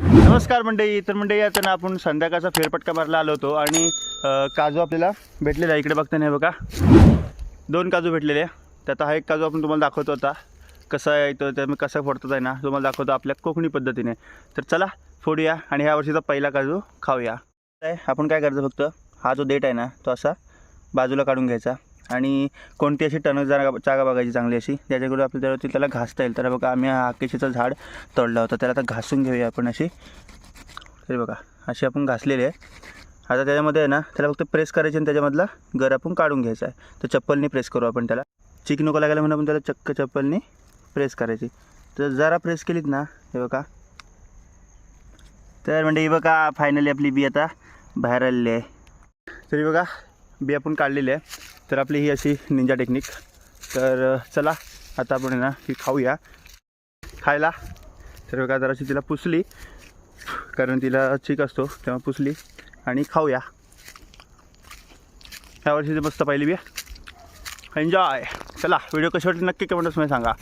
नमस्कार मंडळी तर मंडळी आता ना आपण संध्याकाळचा फेरपटका मारला आलो होतो आणि काजू आपल्याला भेटलेला आहे. इकडे बघता नाही बघा. दोन काजू भेटलेले त्यात हा एक काजू आपण तुम्हाला दाखवतो आता. कसा येतो त्या त्यामुळे कसा फोडतात आहे ना तुम्हाला दाखवतो आपल्या कोकणी पद्धतीने. तर चला फोडूया आणि ह्या वर्षीचा पहिला काजू खाऊया. काय आपण काय करायचं फक्त हा जो देठ आहे ना तो असा बाजूला काढून घ्यायचा. आणि कोणती अशी टणक जागा जागा बघायची चांगली अशी? ज्याच्याकडून आपल्या त्याला घासता येईल. तर बघा आम्ही हा आकेशीचं झाड तोडलं होतं. त्याला आता घासून घेऊया आपण अशी. तरी बघा अशी आपण घासलेली आहे. आता त्याच्यामध्ये आहे ना त्याला फक्त प्रेस करायची आणि त्याच्यामधला गर आपण काढून घ्यायचा आहे. तर चप्पलनी प्रेस करू आपण त्याला. चिक नको लागायला म्हणून आपण त्याला चक्क चप्पलनी प्रेस करायची. तर जरा प्रेस केलीत ना हे बघा. तर म्हणजे ही बघा फायनली आपली बी आता बाहेर आलेली आहे. तरी बघा बी आपण काढलेली आहे. तर आपली ही अशी निंजा टेक्निक तर चला आता आपण ना ही खाऊया. खायला. तर बघा जराशी तिला पुसली. कारण तिला चीक असतो तेव्हा पुसली. आणि खाऊया. ह्या वर्षीची मस्त पाहिली बी एन्जॉय चला व्हिडिओ कशी वाटली नक्की कमेंट्समध्ये सांगा.